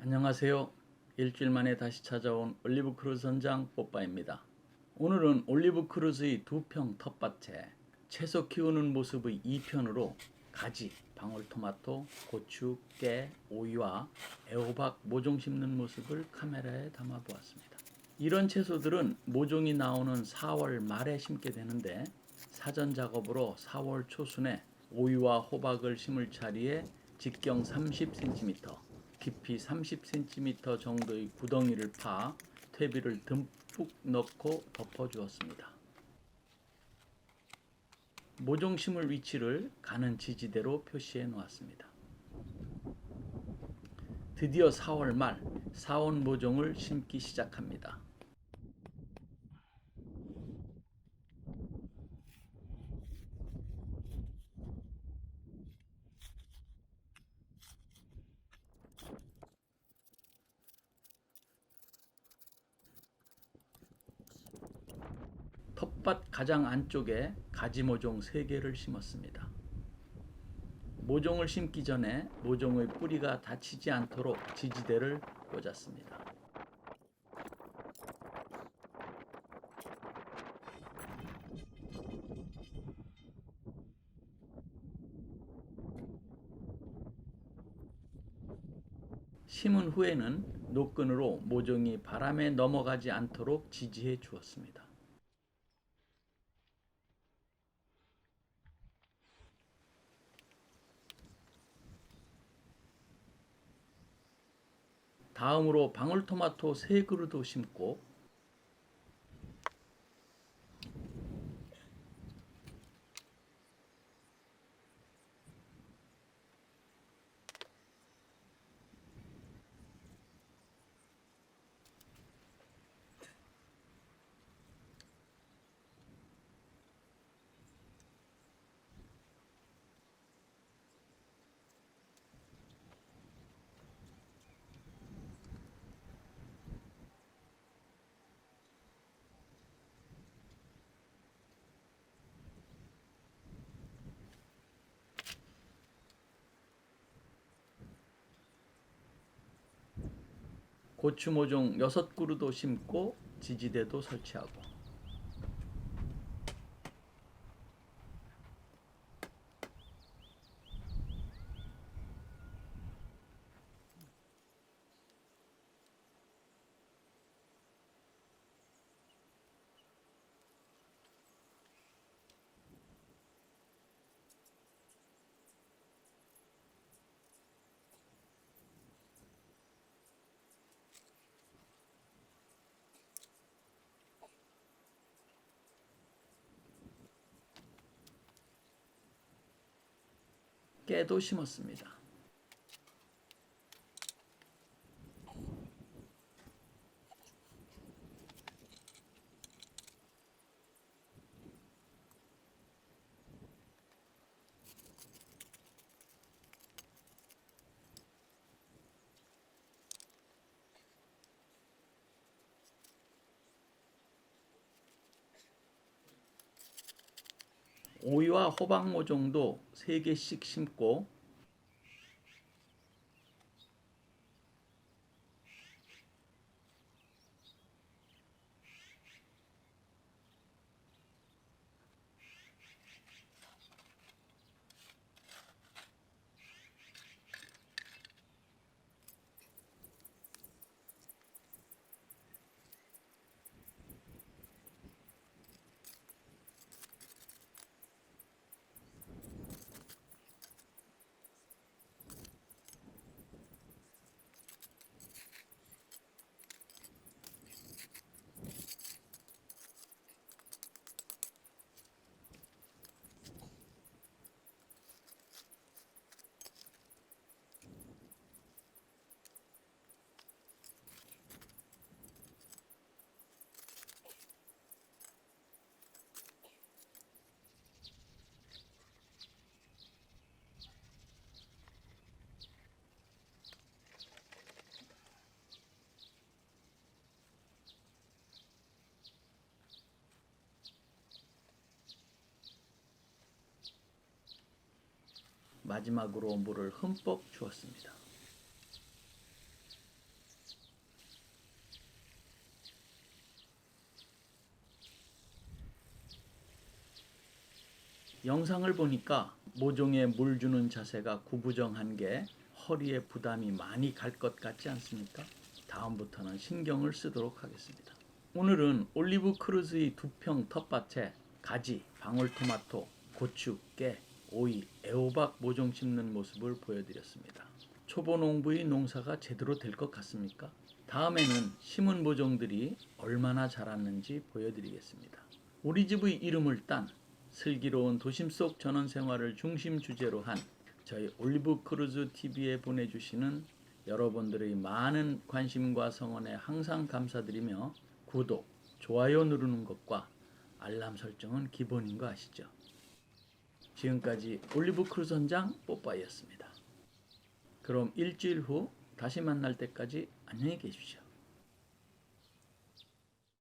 안녕하세요. 일주일 만에 다시 찾아온 올리브 크루즈 선장 뽀빠입니다. 오늘은 올리브 크루즈의 두 평 텃밭에 채소 키우는 모습의 2편으로 가지, 방울토마토, 고추, 깨, 오이와 애호박 모종 심는 모습을 카메라에 담아 보았습니다. 이런 채소들은 모종이 나오는 4월 말에 심게 되는데 사전 작업으로 4월 초순에 오이와 호박을 심을 자리에 직경 30cm, 깊이 30cm 정도의 구덩이를 파 퇴비를 듬뿍 넣고 덮어 주었습니다. 모종 심을 위치를 가는 지지대로 표시해 놓았습니다. 드디어 4월 말 사원 모종을 심기 시작합니다. 텃밭 가장 안쪽에 가지 모종 3개를 심었습니다. 모종을 심기 전에 모종의 뿌리가 다치지 않도록 지지대를 꽂았습니다. 심은 후에는 노끈으로 모종이 바람에 넘어가지 않도록 지지해 주었습니다. 다음으로 방울토마토 세 그루도 심고 고추 모종 여섯 그루도 심고 지지대도 설치하고 깨도 심었습니다. 오이와 호박 모종도 3개씩 심고 마지막으로 물을 흠뻑 주었습니다. 영상을 보니까 모종에 물 주는 자세가 구부정한 게 허리에 부담이 많이 갈 것 같지 않습니까? 다음부터는 신경을 쓰도록 하겠습니다. 오늘은 올리브 크루즈의 두 평 텃밭에 가지, 방울토마토, 고추, 깨, 오이, 애호박 모종 심는 모습을 보여드렸습니다. 초보 농부의 농사가 제대로 될 것 같습니까? 다음에는 심은 모종들이 얼마나 자랐는지 보여드리겠습니다. 우리 집의 이름을 딴 슬기로운 도심 속 전원 생활을 중심 주제로 한 저희 올리브 크루즈 TV에 보내주시는 여러분들의 많은 관심과 성원에 항상 감사드리며 구독, 좋아요 누르는 것과 알람 설정은 기본인 거 아시죠? 지금까지 올리브 크루즈 선장 뽀빠이였습니다. 그럼 일주일 후 다시 만날 때까지 안녕히 계십시오.